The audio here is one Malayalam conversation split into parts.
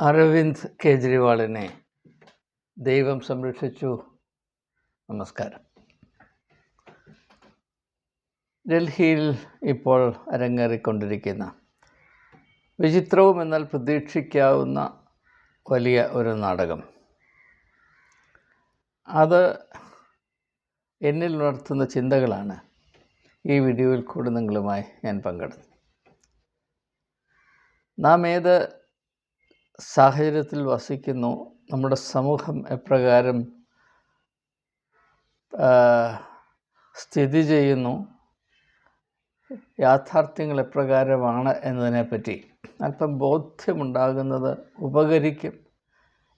അരവിന്ദ് കേജ്രിവാളിനെ ദൈവം സംരക്ഷിച്ചു. നമസ്കാരം. ഡൽഹിയിൽ ഇപ്പോൾ അരങ്ങേറിക്കൊണ്ടിരിക്കുന്ന വിചിത്രവും എന്നാൽ പ്രതീക്ഷിക്കാവുന്ന വലിയ ഒരു നാടകം. അത് എന്നിൽ ഉണർത്തുന്ന ചിന്തകളാണ് ഈ വീഡിയോയിൽ കൂടി നിങ്ങളുമായി ഞാൻ പങ്കിടുന്നത്. നാം ഏത് സാഹചര്യത്തിൽ വസിക്കുന്നു. നമ്മുടെ സമൂഹം എപ്രകാരം സ്ഥിതി ചെയ്യുന്നു. യാഥാർത്ഥ്യങ്ങൾ എപ്രകാരമാണ് എന്നതിനെപ്പറ്റി അല്പം ബോധ്യമുണ്ടാകുന്നത് ഉപകരിക്കും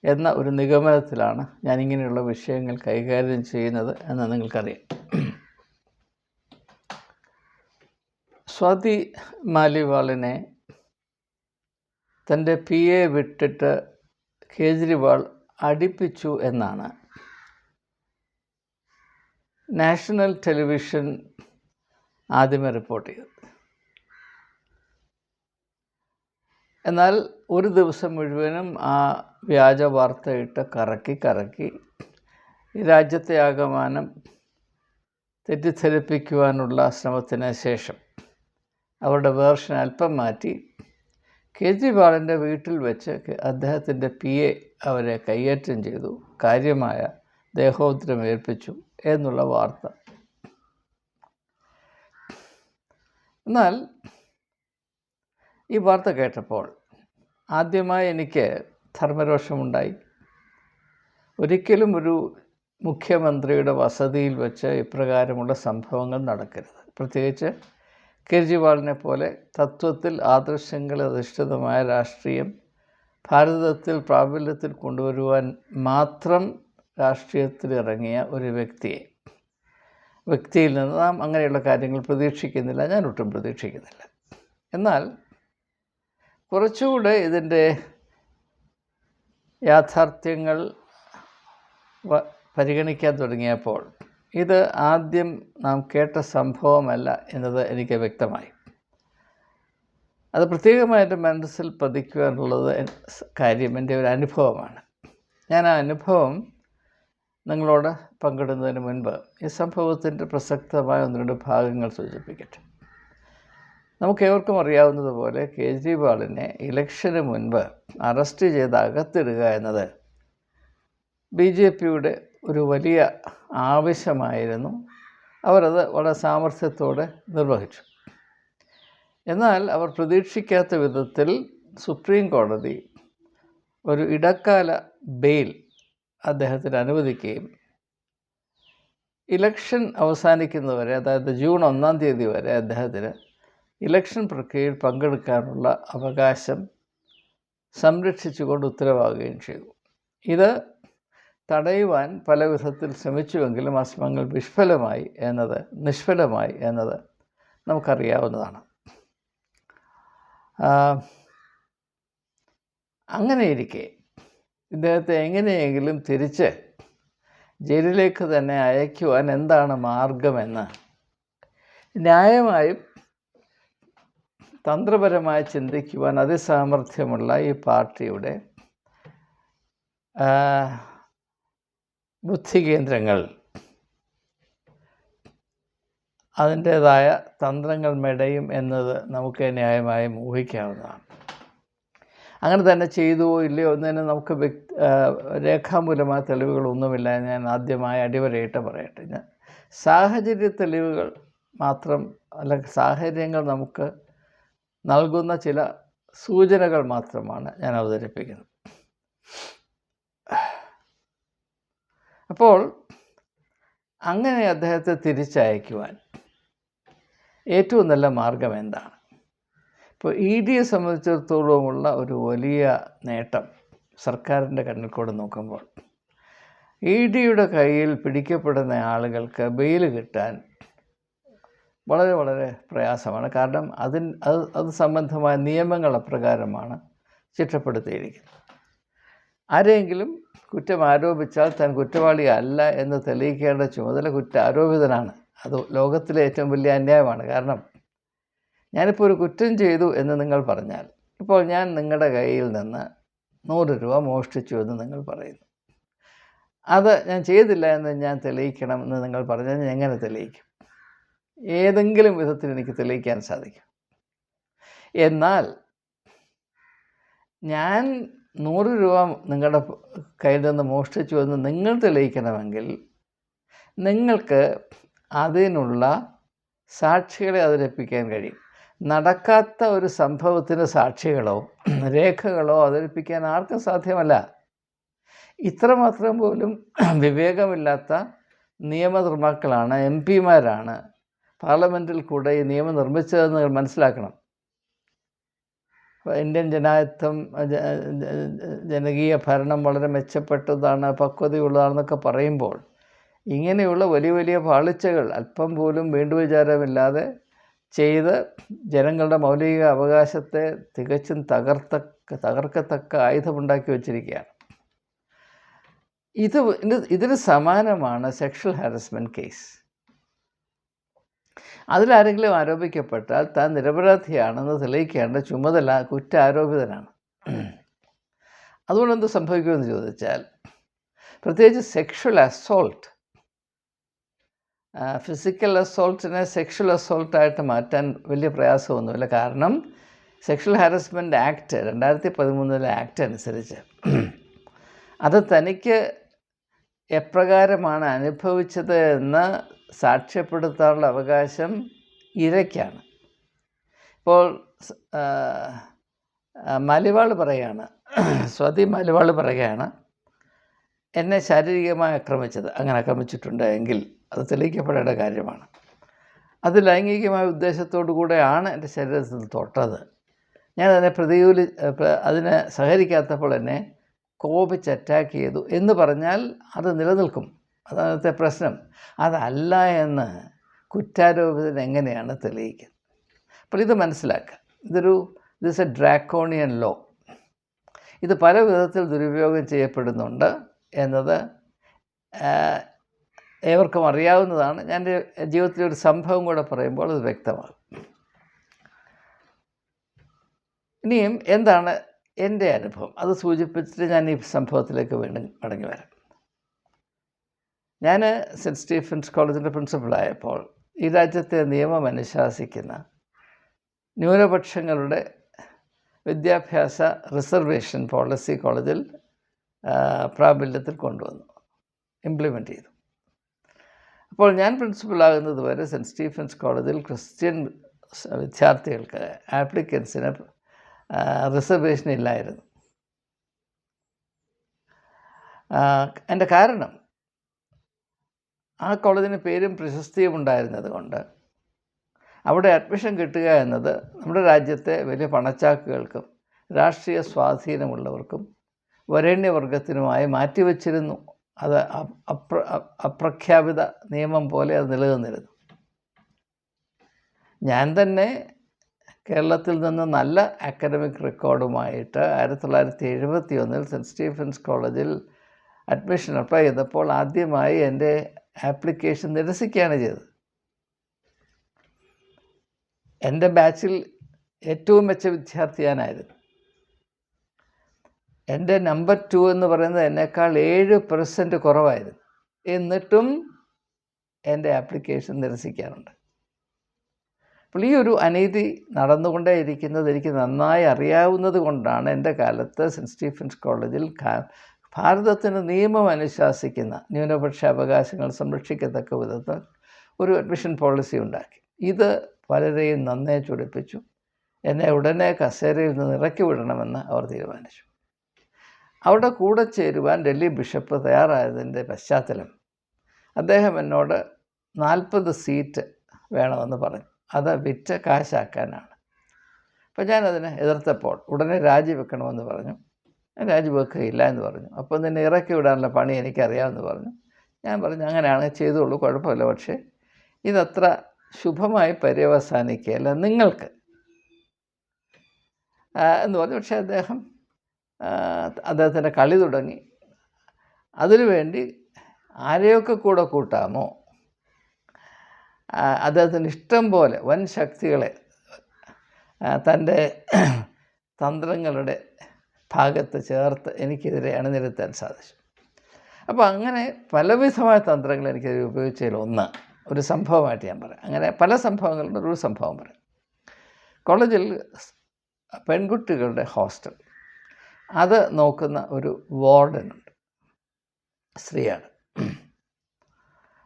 എന്ന ഒരു നിഗമനത്തിലാണ് ഞാനിങ്ങനെയുള്ള വിഷയങ്ങൾ കൈകാര്യം ചെയ്യുന്നത് എന്ന് നിങ്ങൾക്കറിയാം. സ്വാതി മാലിവാളിനെ തന്റെ പി എ വിട്ടിട്ട് കേജ്രിവാൾ അടിപ്പിച്ചു എന്നാണ്. നാഷണൽ ടെലിവിഷൻ ആദ്യമേ റിപ്പോർട്ട് ചെയ്തത്. എന്നാൽ ഒരു ദിവസം മുഴുവനും ആ വ്യാജ വാർത്തയിട്ട് കറക്കി കറക്കി രാജ്യത്തെ ആകമാനം തെറ്റിദ്ധരിപ്പിക്കുവാനുള്ള ശ്രമത്തിന് ശേഷം അവരുടെ വേർഷൻ അല്പം മാറ്റി കേജ്രിവാളിന്റെ വീട്ടിൽ വെച്ച് അദ്ദേഹത്തിന്റെ പി എ അവരെ കയ്യേറ്റം ചെയ്തു. കാര്യമായ ദേഹോദ്രം ഏൽപ്പിച്ചു എന്നുള്ള വാർത്ത. എന്നാൽ ഈ വാർത്ത കേട്ടപ്പോൾ ആദ്യമായി എനിക്ക് ധർമ്മരോഷമുണ്ടായി. ഒരിക്കലും ഒരു മുഖ്യമന്ത്രിയുടെ വസതിയിൽ വെച്ച് ഇപ്രകാരമുള്ള സംഭവങ്ങൾ നടക്കരുത്. പ്രത്യേകിച്ച് കേജ്രിവാളിനെ പോലെ തത്വത്തിൽ ആദർശങ്ങൾ അധിഷ്ഠിതമായ രാഷ്ട്രീയം ഭാരതത്തിൽ പ്രാബല്യത്തിൽ കൊണ്ടുവരുവാൻ മാത്രം രാഷ്ട്രീയത്തിൽ ഇറങ്ങിയ ഒരു വ്യക്തിയെ. വ്യക്തിയിൽ നിന്ന് നാം അങ്ങനെയുള്ള കാര്യങ്ങൾ പ്രതീക്ഷിക്കുന്നില്ല ഞാൻ ഒട്ടും പ്രതീക്ഷിക്കുന്നില്ല. എന്നാൽ കുറച്ചുകൂടെ ഇതിന്റെ യാഥാർത്ഥ്യങ്ങൾ പരിഗണിക്കാൻ തുടങ്ങിയപ്പോൾ ഇത് ആദ്യം നാം കേട്ട സംഭവമല്ല എന്നത് എനിക്ക് വ്യക്തമായി. അത് പ്രത്യേകമായിട്ട് മനസ്സിൽ പതിക്കുവാനുള്ളത് കാര്യം എന്റെ ഒരു അനുഭവമാണ്. ഞാൻ ആ അനുഭവം നിങ്ങളോട് പങ്കിടുന്നതിന് മുൻപ് ഈ സംഭവത്തിന്റെ പ്രസക്തമായ ഒന്ന് രണ്ട് ഭാഗങ്ങൾ സൂചിപ്പിക്കട്ടെ. നമുക്ക് ഏവർക്കും അറിയാവുന്നതുപോലെ കേജ്രിവാളിനെ ഇലക്ഷന് മുൻപ് അറസ്റ്റ് ചെയ്ത് അകത്തിടുക എന്നത് ബി ജെ പിയുടെ ഒരു വലിയ ആവശ്യമായിരുന്നു. അവരത് വളരെ സാമർഥ്യത്തോടെ നിർവഹിച്ചു. എന്നാൽ അവർ പ്രതീക്ഷിക്കാത്ത വിധത്തിൽ സുപ്രീം കോടതി ഒരു ഇടക്കാല ബെയിൽ അദ്ദേഹത്തിന് അനുവദിക്കുകയും ഇലക്ഷൻ അവസാനിക്കുന്നവരെ അതായത് ജൂൺ ഒന്നാം തീയതി വരെ അദ്ദേഹത്തിന് ഇലക്ഷൻ പ്രക്രിയയിൽ പങ്കെടുക്കാനുള്ള അവകാശം സംരക്ഷിച്ചുകൊണ്ട് ഉത്തരവാകുകയും ചെയ്തു. ഇത് തടയുവാൻ പല വിധത്തിൽ ശ്രമിച്ചുവെങ്കിലും ആ ശ്രമങ്ങൾ വിഷ്ഫലമായി എന്നത് നിഷ്ഫലമായി എന്നത് നമുക്കറിയാവുന്നതാണ്. അങ്ങനെയിരിക്കെ ഇദ്ദേഹത്തെ എങ്ങനെയെങ്കിലും തിരിച്ച് ജയിലിലേക്ക് തന്നെ അയക്കുവാൻ എന്താണ് മാർഗമെന്ന് ന്യായമായും തന്ത്രപരമായി ചിന്തിക്കുവാൻ അതിസാമർഥ്യമുള്ള ഈ പാർട്ടിയുടെ ബുദ്ധികേന്ദ്രങ്ങൾ. അതിന്റേതായ തന്ത്രങ്ങൾ മെടയും എന്നത് നമുക്ക് ന്യായമായും ഊഹിക്കാവുന്നതാണ്. അങ്ങനെ തന്നെ ചെയ്തുവോ ഇല്ലയോ എന്നതിന് നമുക്ക് വ്യക്തി രേഖാമൂലമായ തെളിവുകളൊന്നുമില്ല. ഞാൻ ആദ്യമായി അടിവരയിട്ട് പറയട്ടെ. ഞാൻ സാഹചര്യ തെളിവുകൾ മാത്രം അല്ലെങ്കിൽ സാഹചര്യങ്ങൾ നമുക്ക് നൽകുന്ന ചില സൂചനകൾ മാത്രമാണ് ഞാൻ അവതരിപ്പിക്കുന്നത്. അപ്പോൾ അങ്ങനെ അദ്ദേഹത്തെ തിരിച്ചയക്കുവാൻ ഏറ്റവും നല്ല മാർഗം എന്താണ്? ഇപ്പോൾ ഇ ഡിയെ സംബന്ധിച്ചിടത്തോളമുള്ള ഒരു വലിയ നേട്ടം സർക്കാരിന്റെ കണ്ണിൽ കൂടെ നോക്കുമ്പോൾ ഇ ഡിയുടെ കയ്യിൽ പിടിക്കപ്പെടുന്ന ആളുകൾക്ക് ബെയിൽ കിട്ടാൻ വളരെ വളരെ പ്രയാസമാണ്. കാരണം അതിന് അത് അത് സംബന്ധമായ നിയമങ്ങൾ അപ്രകാരമാണ് ചിട്ടപ്പെടുത്തിയിരിക്കുന്നത് ആരെങ്കിലും കുറ്റം ആരോപിച്ചാൽ താൻ കുറ്റവാളി അല്ല എന്ന് തെളിയിക്കേണ്ട ചുമതല കുറ്റാരോപിതനാണ്. അത് ലോകത്തിലെ ഏറ്റവും വലിയ അന്യായമാണ്. കാരണം ഞാനിപ്പോൾ ഒരു കുറ്റം ചെയ്തു എന്ന് നിങ്ങൾ പറഞ്ഞാൽ ഇപ്പോൾ ഞാൻ നിങ്ങളുടെ കയ്യിൽ നിന്ന് നൂറ് രൂപ മോഷ്ടിച്ചു എന്ന് നിങ്ങൾ പറയുന്നു. അത് ഞാൻ ചെയ്തില്ല എന്ന് ഞാൻ തെളിയിക്കണം എന്ന് നിങ്ങൾ പറഞ്ഞാൽ ഞാൻ എങ്ങനെ തെളിയിക്കും? ഏതെങ്കിലും വിധത്തിൽ എനിക്ക് തെളിയിക്കാൻ സാധിക്കും. എന്നാൽ ഞാൻ നൂറ് രൂപ നിങ്ങളുടെ കയ്യിൽ നിന്ന് മോഷ്ടിച്ചു എന്ന് നിങ്ങൾ തെളിയിക്കണമെങ്കിൽ നിങ്ങൾക്ക് അതിനുള്ള സാക്ഷികളെ അവതരിപ്പിക്കാൻ കഴിയും. നടക്കാത്ത ഒരു സംഭവത്തിന് സാക്ഷികളോ രേഖകളോ അവതരിപ്പിക്കാൻ ആർക്കും സാധ്യമല്ല. ഇത്രമാത്രം പോലും വിവേകമില്ലാത്ത നിയമനിർമ്മാക്കളാണ് എം പിമാരാണ്. പാർലമെന്റിൽ കൂടെ ഈ നിയമം നിർമ്മിച്ചതെന്ന് മനസ്സിലാക്കണം. ഇന്ത്യൻ ജനായത്വം ജനകീയ ഭരണം വളരെ മെച്ചപ്പെട്ടതാണ് പക്വതയുള്ളതാണെന്നൊക്കെ പറയുമ്പോൾ ഇങ്ങനെയുള്ള വലിയ വലിയ പാളിച്ചകൾ അല്പം പോലും വീണ്ടുവിചാരമില്ലാതെ ചെയ്ത് ജനങ്ങളുടെ മൗലിക അവകാശത്തെ തികച്ചും തകർത്ത തകർക്കത്തക്ക ആയുധമുണ്ടാക്കി വച്ചിരിക്കുകയാണ്. ഇത് ഇതിന് സമാനമാണ് സെക്ഷൽ ഹാരസ്മെന്റ് കേസ് അതിലാരെങ്കിലും ആരോപിക്കപ്പെട്ടാൽ താൻ നിരപരാധിയാണെന്ന് തെളിയിക്കേണ്ട ചുമതല കുറ്റാരോപിതനാണ്. അതുകൊണ്ട് എന്ത് സംഭവിക്കുമെന്ന് ചോദിച്ചാൽ പ്രത്യേകിച്ച് സെക്ഷൽ അസോൾട്ട് ഫിസിക്കൽ അസോൾട്ടിനെ സെക്ഷൽ അസോൾട്ടായിട്ട് മാറ്റാൻ വലിയ പ്രയാസമൊന്നുമില്ല. കാരണം സെക്ഷൽ ഹാരസ്മെന്റ് ആക്ട് രണ്ടായിരത്തി പതിമൂന്നിലെ ആക്ട് അനുസരിച്ച് അത് തനിക്ക് എപ്രകാരമാണ് അനുഭവിച്ചത് എന്ന് സാക്ഷ്യപ്പെടുത്താനുള്ള അവകാശം ഇരയ്ക്കാണ്. ഇപ്പോൾ മലിവാൾ പറയാണ് സ്വതി മലിവാൾ പറയുകയാണ് എന്നെ ശാരീരികമായി ആക്രമിച്ചത്. അങ്ങനെ ആക്രമിച്ചിട്ടുണ്ട് എങ്കിൽ അത് തെളിയിക്കപ്പെടേണ്ട കാര്യമാണ്. അത് ലൈംഗികമായ ഉദ്ദേശത്തോടു കൂടെയാണ് എന്റെ ശരീരത്തിൽ തൊട്ടത്. ഞാൻ അതിനെ പ്രതികൂലി അതിനെ സഹകരിക്കാത്തപ്പോൾ എന്നെ കോപിച്ച് അറ്റാക്ക് ചെയ്തു എന്ന് പറഞ്ഞാൽ അത് നിലനിൽക്കും. അതാണത്തെ പ്രശ്നം. അതല്ല എന്ന് കുറ്റാരോപിതൻ എങ്ങനെയാണ് തെളിയിക്കുന്നത്? അപ്പോൾ ഇത് മനസ്സിലാക്കുക. ഇതൊരു ദിസ് എ ഡ്രാക്കോണിയൻ ലോ ഇത് പല വിധത്തിൽ ദുരുപയോഗം ചെയ്യപ്പെടുന്നുണ്ട് എന്നത് ഏവർക്കും അറിയാവുന്നതാണ്. ഞാൻ ജീവിതത്തിലെ ഒരു സംഭവം കൂടെ പറയുമ്പോൾ അത് വ്യക്തമാകും. ഇനിയും എന്താണ് എന്റെ അനുഭവം? അത് സൂചിപ്പിച്ചിട്ട് ഞാൻ ഈ സംഭവത്തിലേക്ക് വീണ്ടും മടങ്ങി വരാം. ഞാൻ സെന്റ് സ്റ്റീഫൻസ് കോളേജിന്റെ പ്രിൻസിപ്പളായപ്പോൾ ഈ രാജ്യത്തെ നിയമം അനുശാസിക്കുന്ന ന്യൂനപക്ഷങ്ങളുടെ വിദ്യാഭ്യാസ റിസർവേഷൻ പോളിസി കോളേജിൽ പ്രാബല്യത്തിൽ കൊണ്ടുവന്നു ഇംപ്ലിമെന്റ് ചെയ്തു. അപ്പോൾ ഞാൻ പ്രിൻസിപ്പളാകുന്നത് വരെ സെന്റ് സ്റ്റീഫൻസ് കോളേജിൽ ക്രിസ്ത്യൻ വിദ്യാർത്ഥികൾക്ക് ആപ്ലിക്കൻസിന് റിസർവേഷൻ ഇല്ലായിരുന്നു എന്റെ കാരണം ആ കോളേജിന് പേരും പ്രശസ്തിയും ഉണ്ടായിരുന്നത് കൊണ്ട് അവിടെ അഡ്മിഷൻ കിട്ടുക എന്നത് നമ്മുടെ രാജ്യത്തെ വലിയ പണച്ചാക്കുകൾക്കും രാഷ്ട്രീയ സ്വാധീനമുള്ളവർക്കും വരേണ്യവർഗത്തിനുമായി മാറ്റിവെച്ചിരുന്നു. അത് അപ്ര അപ്രഖ്യാപിത നിയമം പോലെ അത് നിലനിന്നിരുന്നു. ഞാൻ തന്നെ കേരളത്തിൽ നിന്ന് നല്ല അക്കാഡമിക് റെക്കോർഡുമായിട്ട് ആയിരത്തി തൊള്ളായിരത്തി എഴുപത്തി ഒന്നിൽ സെന്റ് സ്റ്റീഫൻസ് കോളേജിൽ അഡ്മിഷൻ അപ്ലൈ ചെയ്തപ്പോൾ ആദ്യമായി എന്റെ ആപ്ലിക്കേഷൻ നിരസിക്കുകയാണ് ചെയ്തത്. എന്റെ ബാച്ചിൽ ഏറ്റവും മെച്ച വിദ്യാർത്ഥി ഞാനായിരുന്നു എന്റെ നമ്പർ ടു എന്ന് പറയുന്നത് എന്നേക്കാൾ ഏഴ് പെർസെന്റ് കുറവായിരുന്നു. എന്നിട്ടും എന്റെ ആപ്ലിക്കേഷൻ നിരസിക്കാറുണ്ട്. അപ്പോൾ ഈ ഒരു അനീതി നടന്നുകൊണ്ടേ ഇരിക്കുന്നത് എനിക്ക് നന്നായി അറിയാവുന്നത് കൊണ്ടാണ് എന്റെ കാലത്ത് സെന്റ് സ്റ്റീഫൻസ് കോളേജിൽ ഭാരതത്തിന് നിയമം അനുശാസിക്കുന്ന ന്യൂനപക്ഷ അവകാശങ്ങൾ സംരക്ഷിക്കത്തക്ക വിധത്തിൽ ഒരു അഡ്മിഷൻ പോളിസി ഉണ്ടാക്കി. ഇത് പലരെയും നന്നേ ചൊടിപ്പിച്ചു. എന്നെ ഉടനെ കസേരയിൽ നിന്ന് ഇറക്കി വിടണമെന്ന് അവർ തീരുമാനിച്ചു. അവിടെ കൂടെ ചേരുവാൻ ഡൽഹി ബിഷപ്പ് തയ്യാറായതിന്റെ പശ്ചാത്തലം. അദ്ദേഹം എന്നോട് നാൽപ്പത് സീറ്റ് വേണമെന്ന് പറഞ്ഞു. അത് വിറ്റ് കാശാക്കാനാണ്. അപ്പോൾ ഞാനതിനെ എതിർത്തപ്പോൾ ഉടനെ രാജിവെക്കണമെന്ന് പറഞ്ഞു. രാജിവെക്കുകയില്ല എന്ന് പറഞ്ഞു. അപ്പം തന്നെ ഇറക്കി വിടാനുള്ള പണി എനിക്കറിയാമെന്ന് പറഞ്ഞു. ഞാൻ പറഞ്ഞു അങ്ങനെയാണ് ചെയ്തോളൂ കുഴപ്പമില്ല. പക്ഷേ ഇതത്ര ശുഭമായി പര്യവസാനിക്കുകയല്ല നിങ്ങൾക്ക്. എന്ന് പറഞ്ഞു. പക്ഷേ അദ്ദേഹം അദ്ദേഹത്തിന്റെ കളി തുടങ്ങി. അതിനുവേണ്ടി ആരെയൊക്കെ കൂടെ കൂട്ടാമോ? അദ്ദേഹത്തിന് ഇഷ്ടം പോലെ വൻ ശക്തികളെ തന്റെ തന്ത്രങ്ങളുടെ ഭാഗത്ത് ചേർത്ത് എനിക്കെതിരെ അണിനിരത്താൻ സാധിച്ചു. അപ്പോൾ അങ്ങനെ പലവിധമായ തന്ത്രങ്ങൾ എനിക്കെതിരെ ഉപയോഗിച്ചതിൽ ഒന്ന് ഒരു സംഭവമായിട്ട് ഞാൻ പറയാം. അങ്ങനെ പല സംഭവങ്ങളുടെ ഒരു സംഭവം പറയാം. കോളേജിൽ പെൺകുട്ടികളുടെ ഹോസ്റ്റൽ. അത് നോക്കുന്ന ഒരു വാർഡനുണ്ട് സ്ത്രീയാണ്.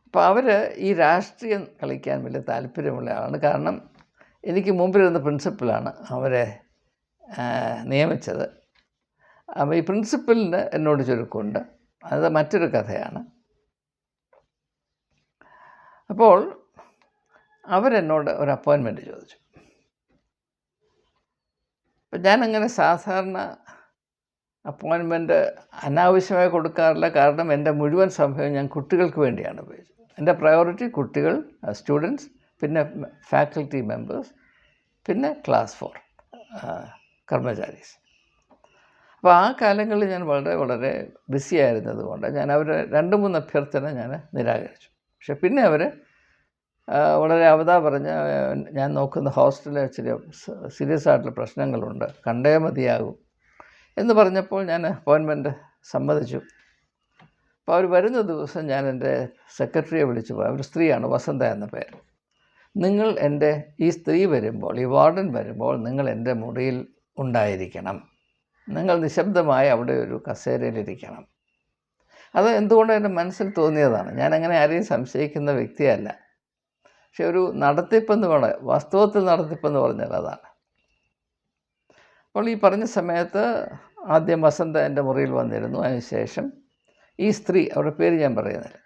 അപ്പോൾ അവർ ഈ രാഷ്ട്രീയം കളിക്കാൻ വലിയ താല്പര്യമുള്ള ആളാണ്. കാരണം എനിക്ക് മുമ്പിലിരുന്ന പ്രിൻസിപ്പലാണ് അവരെ നിയമിച്ചത്. അപ്പോൾ ഈ പ്രിൻസിപ്പലിന് എന്നോട് ചുരുക്കമുണ്ട് അത് മറ്റൊരു കഥയാണ്. അപ്പോൾ അവരെന്നോട് ഒരു അപ്പോയിൻമെന്റ് ചോദിച്ചു. അപ്പം ഞാനങ്ങനെ സാധാരണ അപ്പോയിൻമെന്റ് അനാവശ്യമായി കൊടുക്കാറില്ല. കാരണം എന്റെ മുഴുവൻ സമയവും ഞാൻ കുട്ടികൾക്ക് വേണ്ടിയാണ് ഉപയോഗിച്ചത്. എന്റെ പ്രയോറിറ്റി കുട്ടികൾ സ്റ്റുഡൻസ് പിന്നെ ഫാക്കൽറ്റി മെമ്പേഴ്സ് പിന്നെ ക്ലാസ് ഫോർ കർമ്മചാരീസ്. അപ്പോൾ ആ കാലങ്ങളിൽ ഞാൻ വളരെ വളരെ ബിസി ആയിരുന്നത് കൊണ്ട് ഞാൻ അവർ രണ്ട് മൂന്ന് അഭ്യർത്ഥന ഞാൻ നിരാകരിച്ചു. പക്ഷെ പിന്നെ അവർ വളരെ അവതാ പറഞ്ഞ ഞാൻ നോക്കുന്ന ഹോസ്റ്റലിൽ ഇച്ചിരി സീരിയസ് ആയിട്ടുള്ള പ്രശ്നങ്ങളുണ്ട് കണ്ടേ മതിയാകും എന്ന് പറഞ്ഞപ്പോൾ ഞാൻ അപ്പോയിൻമെന്റ് സമ്മതിച്ചു. അപ്പോൾ അവർ വരുന്ന ദിവസം ഞാൻ എന്റെ സെക്രട്ടറിയെ വിളിച്ചു പോയി അവർ സ്ത്രീയാണ് വസന്ത എന്ന പേര്. നിങ്ങൾ എന്റെ ഈ സ്ത്രീ വരുമ്പോൾ ഈ വാർഡൻ വരുമ്പോൾ നിങ്ങൾ എന്റെ മുറിയിൽ ഉണ്ടായിരിക്കണം. നിങ്ങൾ നിശബ്ദമായി അവിടെ ഒരു കസേരയിലിരിക്കണം. അത് എന്തുകൊണ്ട് എന്റെ മനസ്സിൽ തോന്നിയതാണ്? ഞാൻ അങ്ങനെ ആരെയും സംശയിക്കുന്ന വ്യക്തിയല്ല. പക്ഷെ ഒരു നടത്തിപ്പെന്ന് പറഞ്ഞ വാസ്തവത്തിൽ നടത്തിപ്പെന്ന് പറഞ്ഞാൽ അതാണ്. അപ്പോൾ ഈ പറഞ്ഞ സമയത്ത് ആദ്യം വസന്ത എന്റെ മുറിയിൽ വന്നിരുന്നു. അതിനുശേഷം ഈ സ്ത്രീ അവരുടെ പേര് ഞാൻ പറയുന്നില്ല.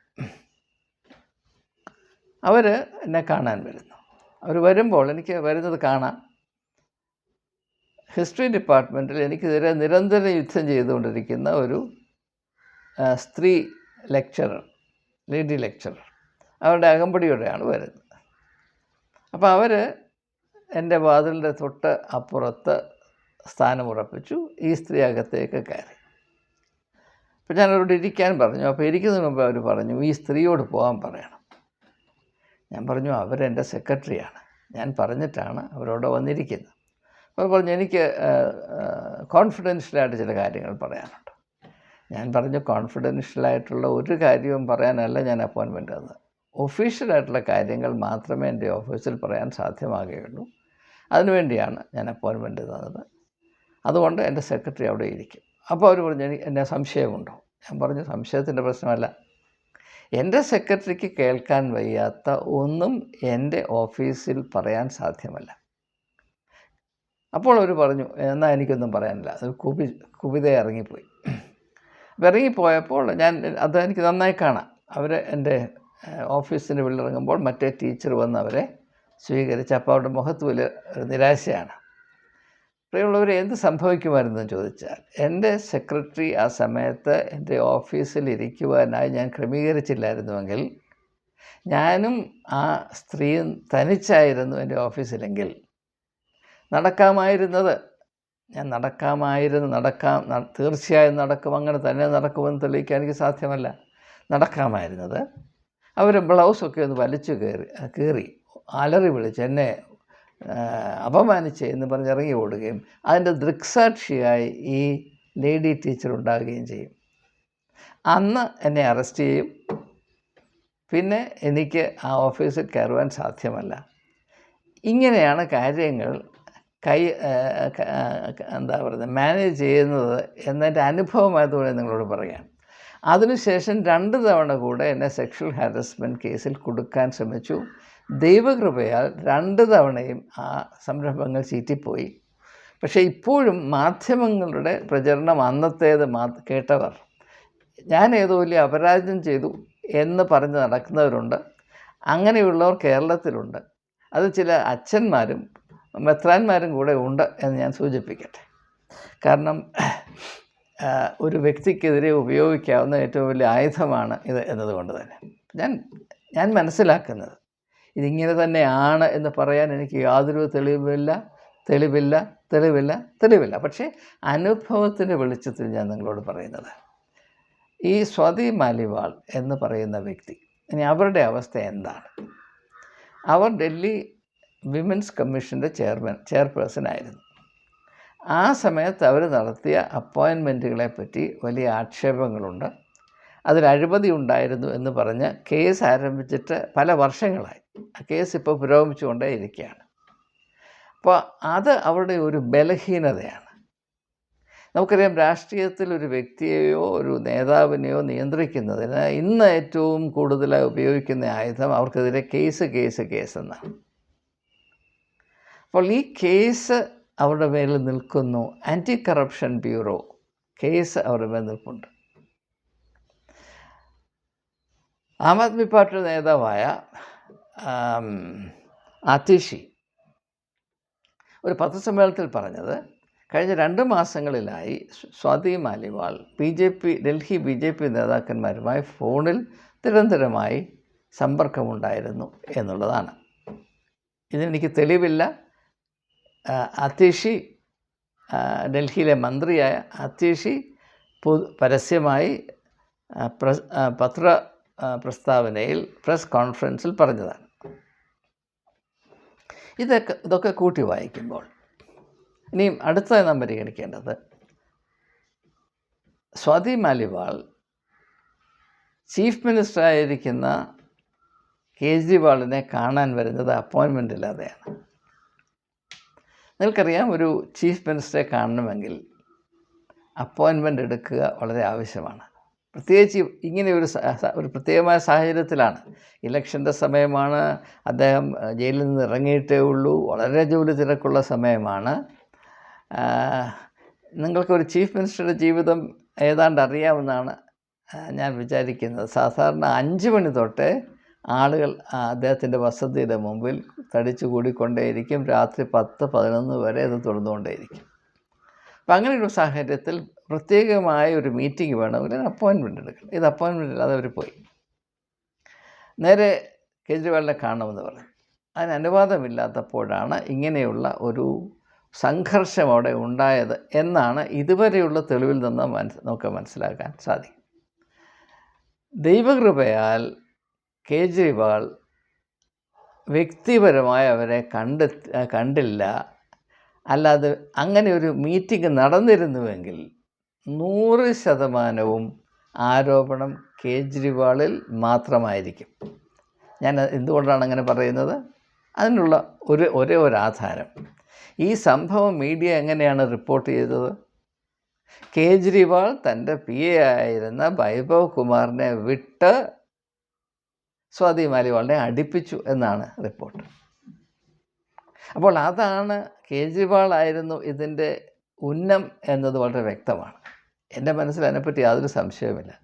അവർ എന്നെ കാണാൻ വരുന്നു. അവർ വരുമ്പോൾ എനിക്ക് വരുന്നത് കാണാം. ഹിസ്റ്ററി ഡിപ്പാർട്ട്മെന്റിൽ എനിക്കെതിരെ നിരന്തരം യുദ്ധം ചെയ്തുകൊണ്ടിരിക്കുന്ന ഒരു സ്ത്രീ ലെക്ചറർ ലേഡി ലെക്ചറർ. അവരുടെ അകമ്പടിയോടെയാണ് വരുന്നത്. അപ്പോൾ അവർ എന്റെ വാതിലിന്റെ തൊട്ട് അപ്പുറത്ത് സ്ഥാനമുറപ്പിച്ചു ഈ സ്ത്രീ അകത്തേക്ക് കയറി. അപ്പോൾ ഞാനവരോട് ഇരിക്കാൻ പറഞ്ഞു. അപ്പോൾ ഇരിക്കുന്നതിന് മുമ്പ് അവർ പറഞ്ഞു ഈ സ്ത്രീയോട് പോകാൻ പറയണം. ഞാൻ പറഞ്ഞു അവരെന്റെ സെക്രട്ടറിയാണ്. ഞാൻ പറഞ്ഞിട്ടാണ് അവരോട് വന്നിരിക്കുന്നത്. അപ്പോൾ പറഞ്ഞു എനിക്ക് കോൺഫിഡൻഷ്യലായിട്ട് ചില കാര്യങ്ങൾ പറയാനുണ്ട്. ഞാൻ പറഞ്ഞു കോൺഫിഡൻഷ്യലായിട്ടുള്ള ഒരു കാര്യവും പറയാനല്ല ഞാൻ അപ്പോയിൻമെന്റ് തന്നത്. ഒഫീഷ്യലായിട്ടുള്ള കാര്യങ്ങൾ മാത്രമേ എന്റെ ഓഫീസിൽ പറയാൻ സാധ്യമാകുകയുള്ളൂ. അതിനുവേണ്ടിയാണ് ഞാൻ അപ്പോയിൻമെന്റ് തന്നത്. അതുകൊണ്ട് എന്റെ സെക്രട്ടറി അവിടെ ഇരിക്കും. അപ്പോൾ അവർ പറഞ്ഞു എനിക്ക് എന്നെ സംശയമുണ്ടോ? ഞാൻ പറഞ്ഞു സംശയത്തിന്റെ പ്രശ്നമല്ല. എന്റെ സെക്രട്ടറിക്ക് കേൾക്കാൻ വയ്യാത്ത ഒന്നും എന്റെ ഓഫീസിൽ പറയാൻ സാധ്യമല്ല. അപ്പോൾ അവർ പറഞ്ഞു എന്നാൽ എനിക്കൊന്നും പറയാനില്ല. കുപി കുപിത ഇറങ്ങിപ്പോയി. അപ്പോൾ ഇറങ്ങിപ്പോയപ്പോൾ ഞാൻ അത് എനിക്ക് നന്നായി കാണാം. അവർ എന്റെ ഓഫീസിന്റെ വെള്ളിറങ്ങുമ്പോൾ മറ്റേ ടീച്ചർ വന്ന് അവരെ സ്വീകരിച്ച് അപ്പോൾ അവരുടെ മുഖത്ത് വലിയ നിരാശയാണ്. പ്രിയമുള്ളവർ എന്ത് സംഭവിക്കുമായിരുന്നു? ചോദിച്ചാൽ എന്റെ സെക്രട്ടറി ആ സമയത്ത് എന്റെ ഓഫീസിൽ ഇരിക്കുവാനായി ഞാൻ ക്രമീകരിച്ചില്ലായിരുന്നുവെങ്കിൽ ഞാനും ആ സ്ത്രീയും തനിച്ചായിരുന്നു എന്റെ ഓഫീസിലെങ്കിൽ നടക്കാമായിരുന്നത്. ഞാൻ നടക്കാമായിരുന്നു. നടക്കാം. തീർച്ചയായും നടക്കും. അങ്ങനെ തന്നെ നടക്കുമെന്ന് തെളിയിക്കാൻ എനിക്ക് സാധ്യമല്ല. നടക്കാമായിരുന്നത്. അവർ ബ്ലൗസൊക്കെ ഒന്ന് വലിച്ചു കയറി കീറി അലറി വിളിച്ച് എന്നെ അപമാനിച്ച് എന്ന് പറഞ്ഞ് ഇറങ്ങി ഓടുകയും അതിന്റെ ദൃക്സാക്ഷിയായി ഈ ലേഡി ടീച്ചർ ഉണ്ടാകുകയും ചെയ്യും. അന്ന് എന്നെ അറസ്റ്റ് ചെയ്യും. പിന്നെ എനിക്ക് ആ ഓഫീസിൽ കയറുവാൻ സാധ്യമല്ല. ഇങ്ങനെയാണ് കാര്യങ്ങൾ കൈ എന്താ പറയുന്നത് മാനേജ് ചെയ്യുന്നത് എന്നതിന്റെ അനുഭവമായതുകൊണ്ട് നിങ്ങളോട് പറയാം. അതിനുശേഷം രണ്ട് തവണ കൂടെ എന്നെ സെക്ഷൽ ഹാരസ്മെന്റ് കേസിൽ കൊടുക്കാൻ ശ്രമിച്ചു. ദൈവകൃപയാൽ രണ്ട് തവണയും ആ സംരംഭങ്ങൾ ചീറ്റിപ്പോയി. പക്ഷേ ഇപ്പോഴും മാധ്യമങ്ങളുടെ പ്രചരണം അന്നത്തേത് മാ കേട്ടവർ ഞാൻ ഏതോ വലിയ അപരാജം ചെയ്തു എന്ന് പറഞ്ഞ് നടക്കുന്നവരുണ്ട്. അങ്ങനെയുള്ളവർ കേരളത്തിലുണ്ട്. അത് ചില അച്ഛന്മാരും മെത്രാന്മാരും കൂടെ ഉണ്ട് എന്ന് ഞാൻ സൂചിപ്പിക്കട്ടെ. കാരണം ഒരു വ്യക്തിക്കെതിരെ ഉപയോഗിക്കാവുന്ന ഏറ്റവും വലിയ ആയുധമാണ് ഇത് എന്നതുകൊണ്ട് തന്നെ. ഞാൻ ഞാൻ മനസ്സിലാക്കുന്നത് ഇതിങ്ങനെ തന്നെയാണ് എന്ന് പറയാൻ എനിക്ക് യാതൊരു തെളിവില്ല തെളിവില്ല തെളിവില്ല തെളിവില്ല. പക്ഷേ അനുഭവത്തിന്റെ വെളിച്ചത്തിൽ ഞാൻ നിങ്ങളോട് പറയുന്നത് ഈ സ്വാതി മാലിവാൾ എന്ന് പറയുന്ന വ്യക്തി ഇനി അവരുടെ അവസ്ഥ എന്താണ്? അവർ ഡൽഹി വിമൻസ് കമ്മീഷന്റെ ചെയർമാൻ ചെയർപേഴ്സൺ ആയിരുന്നു. ആ സമയത്ത് അവർ നടത്തിയ അപ്പോയിൻമെന്റുകളെ പറ്റി വലിയ ആക്ഷേപങ്ങളുണ്ട്. അതിൽ അഴിമതി ഉണ്ടായിരുന്നു എന്ന് പറഞ്ഞ് കേസ് ആരംഭിച്ചിട്ട് പല വർഷങ്ങളായി. ആ കേസ് ഇപ്പോൾ പുരോഗമിച്ചുകൊണ്ടേ ഇരിക്കുകയാണ്. അപ്പോൾ അത് അവരുടെ ഒരു ബലഹീനതയാണ്. നമുക്കറിയാം രാഷ്ട്രീയത്തിൽ ഒരു വ്യക്തിയെയോ ഒരു നേതാവിനെയോ നിയന്ത്രിക്കുന്നതിന് ഇന്ന് ഏറ്റവും കൂടുതലായി ഉപയോഗിക്കുന്ന ആയുധം അവർക്കെതിരെ കേസ് കേസ് കേസ് എന്നാണ്. അപ്പോൾ ഈ കേസ് അവരുടെ മേൽ നിൽക്കുന്നു. ആന്റി കറപ്ഷൻ ബ്യൂറോ കേസ് അവരുടെ മേൽ നിൽപ്പുണ്ട്. ആം ആദ്മി പാർട്ടി നേതാവായ ആതിഷി ഒരു പത്രസമ്മേളനത്തിൽ പറഞ്ഞത് കഴിഞ്ഞ രണ്ട് മാസങ്ങളിലായി Swati Maliwal B J P Delhi B J P നേതാക്കന്മാരുമായി ഫോണിൽ നിരന്തരമായി സമ്പർക്കമുണ്ടായിരുന്നു എന്നുള്ളതാണ്. ഇതിനെനിക്ക് തെളിവില്ല. അത്തീഷി ഡൽഹിയിലെ മന്ത്രിയായ അതിഷി പരസ്യമായി പത്ര പ്രസ്താവനയിൽ പ്രസ് കോൺഫറൻസിൽ പറഞ്ഞതാണ്. ഇതൊക്കെ ഇതൊക്കെ കൂട്ടി വായിക്കുമ്പോൾ ഇനിയും അടുത്തതായി നാം പരിഗണിക്കേണ്ടത് സ്വാതി മാലിവാൾ ചീഫ് മിനിസ്റ്ററായിരിക്കുന്ന കേജ്രിവാളിനെ കാണാൻ വരുന്നത് അപ്പോയിൻമെന്റ് ഇല്ലാതെയാണ്. നിങ്ങൾക്കറിയാം ഒരു ചീഫ് മിനിസ്റ്ററെ കാണണമെങ്കിൽ അപ്പോയിൻമെന്റ് എടുക്കുക വളരെ ആവശ്യമാണ്. പ്രത്യേകിച്ച് ഇങ്ങനെ ഒരു ഒരു പ്രത്യേകമായ സാഹചര്യത്തിലാണ്. ഇലക്ഷന്റെ സമയമാണ് അദ്ദേഹം ജയിലിൽ നിന്ന് ഇറങ്ങിയിട്ടേ ഉള്ളൂ വളരെ ജോലി തിരക്കുള്ള സമയമാണ്. നിങ്ങൾക്കൊരു ചീഫ് മിനിസ്റ്ററുടെ ജീവിതം ഏതാണ്ട് അറിയാമെന്നാണ് ഞാൻ വിചാരിക്കുന്നത്. സാധാരണ അഞ്ച് മണി തൊട്ടേ ആളുകൾ അദ്ദേഹത്തിന്റെ വസതിയുടെ മുമ്പിൽ തടിച്ചു കൂടിക്കൊണ്ടേയിരിക്കും. രാത്രി പത്ത് പതിനൊന്ന് വരെ അത് തുടർന്നുകൊണ്ടേയിരിക്കും. അപ്പം അങ്ങനെയൊരു സാഹചര്യത്തിൽ പ്രത്യേകമായ ഒരു മീറ്റിംഗ് വേണമെങ്കിൽ അപ്പോയിൻമെന്റ് എടുക്കണം. ഇത് അപ്പോയിൻമെന്റ് ഇല്ലാതെ അവർ പോയി. നേരെ കേജ്രിവാളിനെ കാണണമെന്ന് പറഞ്ഞു. അതിന് അനുവാദമില്ലാത്തപ്പോഴാണ് ഇങ്ങനെയുള്ള ഒരു സംഘർഷം അവിടെ ഉണ്ടായത് എന്നാണ് ഇതുവരെയുള്ള തെളിവിൽ നിന്ന് മനസ് നമുക്ക് മനസ്സിലാക്കാൻ സാധിക്കും. ദൈവകൃപയാൽ കേജ്രിവാൾ വ്യക്തിപരമായി അവരെ കണ്ടെത്തി കണ്ടില്ല. അല്ലാതെ അങ്ങനെ ഒരു മീറ്റിംഗ് നടന്നിരുന്നുവെങ്കിൽ നൂറ് ശതമാനവും ആരോപണം കേജ്രിവാളിൽ മാത്രമായിരിക്കും. ഞാൻ എന്തുകൊണ്ടാണ് അങ്ങനെ പറയുന്നത്? അതിനുള്ള ഒരു ഒരേ ഒരു ആധാരം ഈ സംഭവം മീഡിയ എങ്ങനെയാണ് റിപ്പോർട്ട് ചെയ്തത്? കേജ്രിവാൾ തന്റെ പി എ ആയിരുന്ന വൈഭവ് കുമാറിനെ വിട്ട് സ്വാതി മാലിവാളിനെ അടുപ്പിച്ചു എന്നാണ് റിപ്പോർട്ട്. അപ്പോൾ അതാണ് കേജ്രിവാൾ ആയിരുന്നു ഇതിന്റെ ഉന്നം എന്നത് വളരെ വ്യക്തമാണ്. എന്റെ മനസ്സിൽ അതിനെപ്പറ്റി യാതൊരു സംശയവുമില്ല.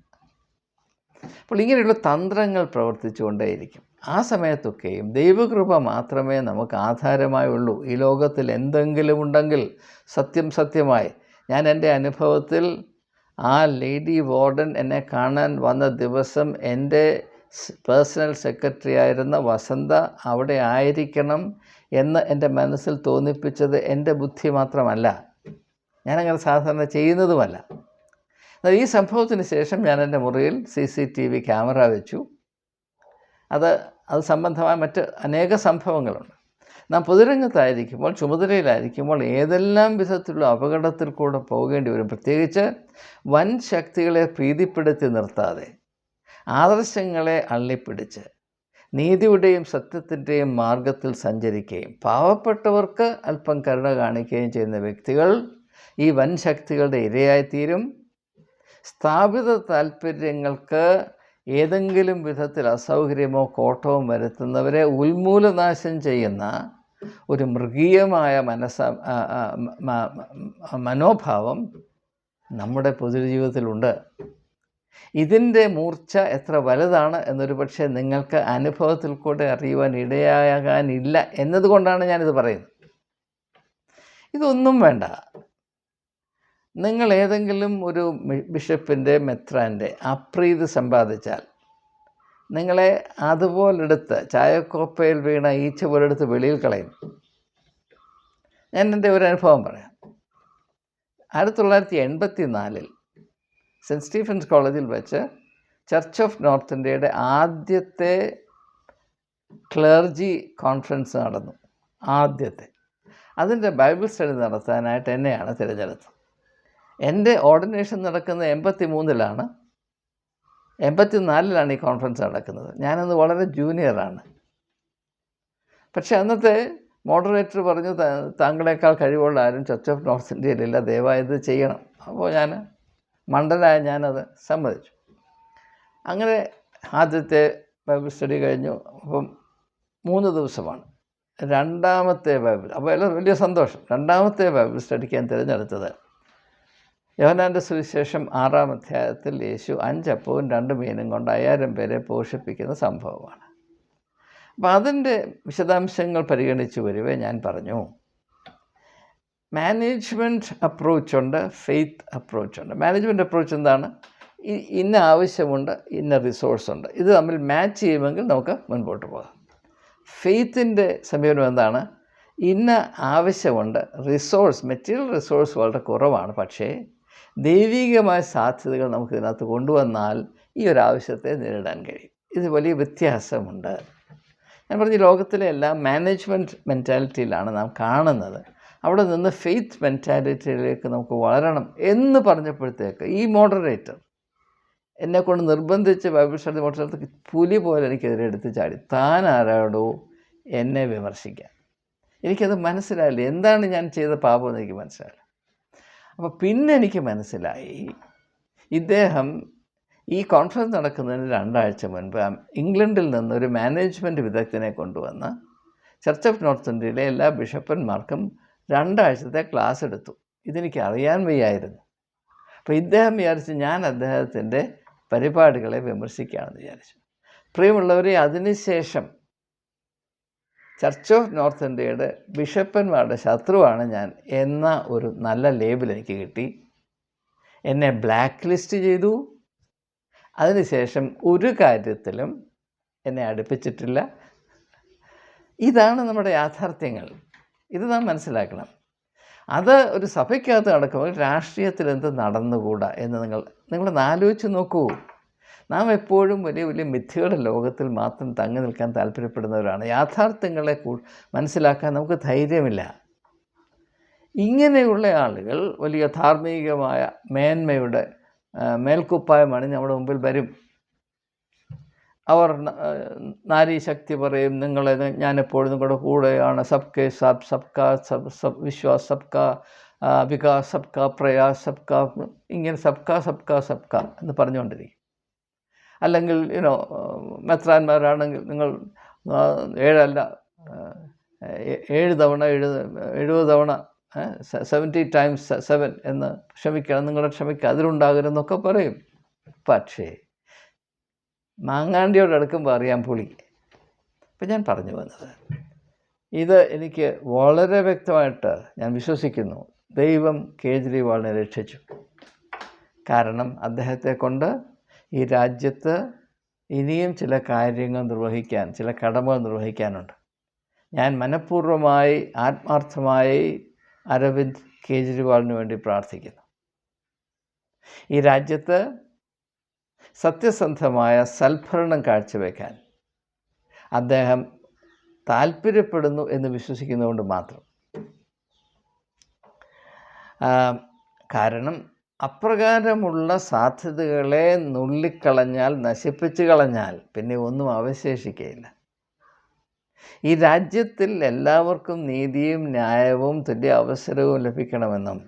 അപ്പോൾ ഇങ്ങനെയുള്ള തന്ത്രങ്ങൾ പ്രവർത്തിച്ചുകൊണ്ടേയിരിക്കും. ആ സമയത്തൊക്കെയും ദൈവകൃപ മാത്രമേ നമുക്ക് ആധാരമായുള്ളൂ ഈ ലോകത്തിൽ എന്തെങ്കിലും ഉണ്ടെങ്കിൽ സത്യം സത്യമായി. ഞാൻ എന്റെ അനുഭവത്തിൽ ആ ലേഡി വാർഡൻ എന്നെ കാണാൻ വന്ന ദിവസം എന്റെ പേഴ്സണൽ സെക്രട്ടറി ആയിരുന്ന വസന്ത അവിടെ ആയിരിക്കണം എന്ന് എന്റെ മനസ്സിൽ തോന്നിപ്പിച്ചത് എന്റെ ബുദ്ധി മാത്രമല്ല. ഞാനങ്ങനെ സാധാരണ ചെയ്യുന്നതുമല്ല. എന്നാൽ ഈ സംഭവത്തിന് ശേഷം ഞാൻ എന്റെ മുറിയിൽ C C T V camera വെച്ചു. അത് അത് സംബന്ധമായ മറ്റ് അനേക സംഭവങ്ങളുണ്ട്. നാം പൊതുരംഗത്തായിരിക്കുമ്പോൾ ചുമതലയിലായിരിക്കുമ്പോൾ ഏതെല്ലാം വിധത്തിലുള്ള അപകടത്തിൽ കൂടെ പോകേണ്ടി വരും? പ്രത്യേകിച്ച് വൻ ശക്തികളെ പ്രീതിപ്പെടുത്തി നിർത്താതെ. ആദർശങ്ങളെ അള്ളിപ്പിടിച്ച് നീതിയുടെയും സത്യത്തിന്റെയും മാർഗത്തിൽ സഞ്ചരിക്കുകയും പാവപ്പെട്ടവർക്ക് അല്പം കരുണ കാണിക്കുകയും ചെയ്യുന്ന വ്യക്തികൾ ഈ വൻ ശക്തികളുടെ ഇരയായിത്തീരും. സ്ഥാപിത താല്പര്യങ്ങൾക്ക് ഏതെങ്കിലും വിധത്തിൽ അസൗകര്യമോ കോട്ടവും വരുത്തുന്നവരെ ഉൽമൂലനാശം ചെയ്യുന്ന ഒരു മൃഗീയമായ മനസ്സ മനോഭാവം നമ്മുടെ പൊതുജീവിതത്തിലുണ്ട്. ഇതിന്റെ മൂർച്ച എത്ര വലുതാണ് എന്നൊരു പക്ഷേ നിങ്ങൾക്ക് അനുഭവത്തിൽ കൂടെ അറിയുവാൻ ഇടയാകാനില്ല എന്നതുകൊണ്ടാണ് ഞാനിത് പറയുന്നത്. ഇതൊന്നും വേണ്ട. നിങ്ങൾ ഏതെങ്കിലും ഒരു ബിഷപ്പിന്റെ മെത്രാന്റെ അപ്രീതി സമ്പാദിച്ചാൽ നിങ്ങളെ അതുപോലെടുത്ത് ചായക്കോപ്പയിൽ വീണ ഈച്ച പോലെടുത്ത് വെളിയിൽ കളയും. ഞാൻ എന്റെ ഒരു അനുഭവം പറയാം. ആയിരത്തി തൊള്ളായിരത്തി എൺപത്തി നാലിൽ സെന്റ് സ്റ്റീഫൻസ് കോളേജിൽ വെച്ച് ചർച്ച് ഓഫ് നോർത്ത് ഇന്ത്യയുടെ ആദ്യത്തെ ക്ലർജി കോൺഫറൻസ് നടന്നു. ആദ്യത്തെ. അതിന്റെ ബൈബിൾ സ്റ്റഡി നടത്താനായിട്ട് എന്നെയാണ് തിരഞ്ഞെടുത്തത്. എന്റെ ഓർഡിനേഷൻ നടക്കുന്ന എൺപത്തി മൂന്നിലാണ് എൺപത്തി നാലിലാണ് ഈ കോൺഫറൻസ് നടക്കുന്നത്. ഞാനന്ന് വളരെ ജൂനിയറാണ്. പക്ഷേ അന്നത്തെ മോഡറേറ്റർ പറഞ്ഞു "താ- താങ്കളെക്കാൾ കഴിവുള്ള ആരും ചർച്ച് ഓഫ് നോർത്ത് ഇന്ത്യയിലില്ല ദയവായി ഇത് ചെയ്യണം. അപ്പോൾ ഞാൻ മണ്ടനായ ഞാനത് സമ്മതിച്ചു. അങ്ങനെ ആദ്യത്തെ ബൈബിൾ സ്റ്റഡി കഴിഞ്ഞു. അപ്പം മൂന്ന് ദിവസമാണ്. രണ്ടാമത്തെ ബൈബിൾ അപ്പോൾ എല്ലാം വലിയ സന്തോഷം. രണ്ടാമത്തെ ബൈബിൾ സ്റ്റഡിക്ക് ഞാൻ തിരഞ്ഞെടുത്തത് യോഹനാന്റെ സുവിശേഷം ആറാം അധ്യായത്തിൽ യേശു അഞ്ചപ്പവും രണ്ട് മീനും കൊണ്ട് അയ്യായിരം പേരെ പോഷിപ്പിക്കുന്ന സംഭവമാണ്. അപ്പം അതിന്റെ വിശദാംശങ്ങൾ പരിഗണിച്ച് വരുവേ ഞാൻ പറഞ്ഞു. മാനേജ്മെന്റ് അപ്രോച്ചുണ്ട് ഫെയ്ത്ത് അപ്രോച്ചുണ്ട് മാനേജ്മെന്റ് അപ്രോച്ച് എന്താണ്? ഇന്ന ആവശ്യമുണ്ട് ഇന്ന റിസോഴ്സ് ഉണ്ട്. ഇത് തമ്മിൽ മാച്ച് ചെയ്യുമെങ്കിൽ നമുക്ക് മുൻപോട്ട് പോകാം. ഫെയ്ത്തിന്റെ സമീപനം എന്താണ്? ഇന്ന ആവശ്യമുണ്ട് റിസോഴ്സ് മെറ്റീരിയൽ റിസോഴ്സ് വളരെ കുറവാണ്. പക്ഷേ ദൈവികമായ സാധ്യതകൾ നമുക്ക് ഇതിനകത്ത് കൊണ്ടുവന്നാൽ ഈ ഒരു ആവശ്യത്തെ നേരിടാൻ കഴിയും. ഇത് വലിയ വ്യത്യാസമുണ്ട്. ഞാൻ പറഞ്ഞ ലോകത്തിലെ എല്ലാം മാനേജ്മെന്റ് മെന്റാലിറ്റിയിലാണ് നാം കാണുന്നത്. അവിടെ നിന്ന് ഫെയ്ത്ത് മെന്റാലിറ്റിയിലേക്ക് നമുക്ക് വളരണം എന്ന് പറഞ്ഞപ്പോഴത്തേക്ക് ഈ മോഡറേറ്റർ എന്നെ കൊണ്ട് നിർബന്ധിച്ച് ബൈബിൾ സ്റ്റഡി മോഡറേറ്റർ പുലി പോലെ എനിക്കെതിരെ എടുത്ത് ചാടി. താൻ ആരാടോ എന്നെ വിമർശിക്കാൻ. എനിക്കത് മനസ്സിലായില്ല. എന്താണ് ഞാൻ ചെയ്ത പാപം എന്ന് എനിക്ക് മനസ്സിലായില്ല. അപ്പോൾ പിന്നെ എനിക്ക് മനസ്സിലായി ഇദ്ദേഹം ഈ കോൺഫറൻസ് നടക്കുന്നതിന് രണ്ടാഴ്ച മുൻപ് ഇംഗ്ലണ്ടിൽ നിന്ന് ഒരു മാനേജ്മെന്റ് വിദഗ്ധനെ കൊണ്ടുവന്ന് ചർച്ച് ഓഫ് നോർത്ത് ഇന്ത്യയിലെ എല്ലാ ബിഷപ്പന്മാർക്കും രണ്ടാഴ്ചത്തെ ക്ലാസ് എടുത്തു. ഇതെനിക്ക് അറിയാൻ വയ്യായിരുന്നു. അപ്പോൾ ഇദ്ദേഹം വിചാരിച്ച് ഞാൻ അദ്ദേഹത്തിന്റെ പരിപാടികളെ വിമർശിക്കുകയാണെന്ന് വിചാരിച്ചു. പ്രിയമുള്ളവരെ അതിനുശേഷം ചർച്ച് ഓഫ് നോർത്ത് ഇന്ത്യയുടെ ബിഷപ്പന്മാരുടെ ശത്രുവാണ് ഞാൻ എന്ന ഒരു നല്ല ലേബൽ എനിക്ക് കിട്ടി. എന്നെ ബ്ലാക്ക് ലിസ്റ്റ് ചെയ്തു അതിനുശേഷം ഒരു കാര്യത്തിലും എന്നെ അടുപ്പിച്ചിട്ടില്ല. ഇതാണ് നമ്മുടെ യാഥാർത്ഥ്യങ്ങൾ. ഇത് നാം മനസ്സിലാക്കണം. അത് ഒരു സഭയ്ക്കകത്ത് നടക്കുമ്പോൾ രാഷ്ട്രീയത്തിൽ എന്ത് നടന്നുകൂടാ എന്ന് നിങ്ങൾ നിങ്ങളൊന്ന് ആലോചിച്ച് നോക്കൂ. നാം എപ്പോഴും വലിയ വലിയ മിഥ്യകളുടെ ലോകത്തിൽ മാത്രം തങ്ങി നിൽക്കാൻ താല്പര്യപ്പെടുന്നവരാണ്. യാഥാർത്ഥ്യങ്ങളെ മനസ്സിലാക്കാൻ നമുക്ക് ധൈര്യമില്ല. ഇങ്ങനെയുള്ള ആളുകൾ വലിയ ധാർമ്മികമായ മേന്മയുടെ മേൽക്കുപ്പായമാണ് മേൽക്കുപ്പായം നമ്മുടെ മുമ്പിൽ വരും. അവർ നാരീശക്തി പറയും നിങ്ങളെ ഞാനെപ്പോഴും നിങ്ങളുടെ കൂടെയാണ്. സബ്കെ സബ് സബ്കാ സബ് സബ് വിശ്വാസ് സബ്കാ വികാസ് സബ്കാ പ്രയാസ് സബ്കാ ഇങ്ങനെ സബ്കാ സബ്കാ സബ്കാ എന്ന് പറഞ്ഞുകൊണ്ടിരിക്കും. അല്ലെങ്കിൽ യുനോ മെത്രാന്മാരാണെങ്കിൽ നിങ്ങൾ ഏഴല്ല ഏഴ് തവണ എഴുപത് എഴുപത് തവണ സെവന്റി ടൈംസ് സെവൻ എന്ന് ക്ഷമിക്കണം. നിങ്ങളെ ക്ഷമിക്കുക അതിലുണ്ടാകരുതെന്നൊക്കെ പറയും. പക്ഷേ മാങ്ങാണ്ടിയോട് അടുക്കുമ്പോൾ അറിയാം പുളി. അപ്പം ഞാൻ പറഞ്ഞു വന്നത് ഇത് എനിക്ക് വളരെ വ്യക്തമായിട്ട് ഞാൻ വിശ്വസിക്കുന്നു. ദൈവം കേജ്രിവാളിനെ രക്ഷിച്ചു. കാരണം അദ്ദേഹത്തെ കൊണ്ട് ഈ രാജ്യത്ത് ഇനിയും ചില കാര്യങ്ങൾ നിർവഹിക്കാൻ ചില കടമകൾ നിർവഹിക്കാനുണ്ട്. ഞാൻ മനഃപൂർവമായി ആത്മാർത്ഥമായി അരവിന്ദ് കേജ്രിവാളിന് വേണ്ടി പ്രാർത്ഥിക്കുന്നു. ഈ രാജ്യത്ത് സത്യസന്ധമായ സൽഭരണം കാഴ്ചവെക്കാൻ അദ്ദേഹം താല്പര്യപ്പെടുന്നു എന്ന് വിശ്വസിക്കുന്നതുകൊണ്ട് മാത്രം. കാരണം അപ്രകാരമുള്ള സാധ്യതകളെ നുള്ളിക്കളഞ്ഞാൽ നശിപ്പിച്ചു കളഞ്ഞാൽ പിന്നെ ഒന്നും അവശേഷിക്കുകയില്ല ഈ രാജ്യത്തിൽ എല്ലാവർക്കും നീതിയും ന്യായവും തുല്യ അവസരവും ലഭിക്കണമെന്നും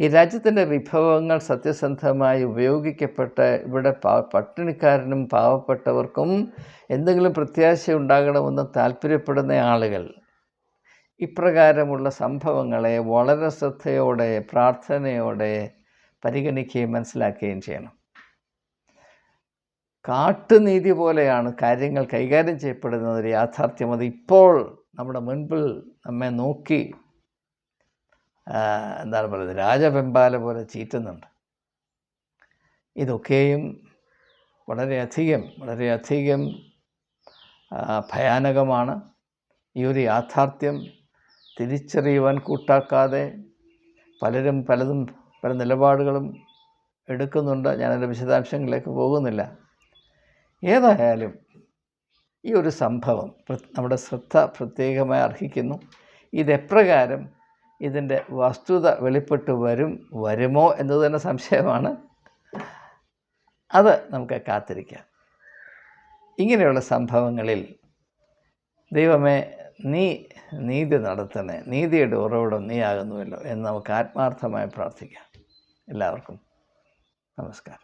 ഈ രാജ്യത്തിന്റെ വിഭവങ്ങൾ സത്യസന്ധമായി ഉപയോഗിക്കപ്പെട്ട ഇവിടെ പാ പട്ടിണിക്കാരനും പാവപ്പെട്ടവർക്കും എന്തെങ്കിലും പ്രത്യാശ ഉണ്ടാകണമെന്ന് താല്പര്യപ്പെടുന്ന ആളുകൾ ഇപ്രകാരമുള്ള സംഭവങ്ങളെ വളരെ ശ്രദ്ധയോടെ പ്രാർത്ഥനയോടെ പരിഗണിക്കുകയും മനസ്സിലാക്കുകയും ചെയ്യണം. കാട്ടുനീതി പോലെയാണ് കാര്യങ്ങൾ കൈകാര്യം ചെയ്യപ്പെടുന്നത് യാഥാർത്ഥ്യം. അത് ഇപ്പോൾ നമ്മുടെ മുൻപിൽ നമ്മെ നോക്കി എന്താണ് പറയുന്നത്? രാജവെമ്പാല പോലെ ചീറ്റുന്നുണ്ട്. ഇതൊക്കെയും വളരെയധികം വളരെയധികം ഭയാനകമാണ്. ഈ ഒരു യാഥാർത്ഥ്യം തിരിച്ചറിയുവാൻ കൂട്ടാക്കാതെ പലരും പലതും പല നിലപാടുകളും എടുക്കുന്നുണ്ട്. ഞാനതിന്റെ വിശദാംശങ്ങളിലേക്ക് പോകുന്നില്ല. ഏതായാലും ഈ ഒരു സംഭവം നമ്മുടെ ശ്രദ്ധ പ്രത്യേകമായി അർഹിക്കുന്നു. ഇതെപ്രകാരം ഇതിന്റെ വസ്തുത വെളിപ്പെട്ട് വരും വരുമോ എന്നത് തന്നെ സംശയമാണ്. അത് നമുക്ക് കാത്തിരിക്കാം. ഇങ്ങനെയുള്ള സംഭവങ്ങളിൽ ദൈവമേ നീ നീതി നടത്തണേ നീതിയുടെ ഉറവിടം നീ ആകുന്നുവല്ലോ എന്ന് നമുക്ക് ആത്മാർത്ഥമായി പ്രാർത്ഥിക്കാം. എല്ലാവർക്കും നമസ്കാരം.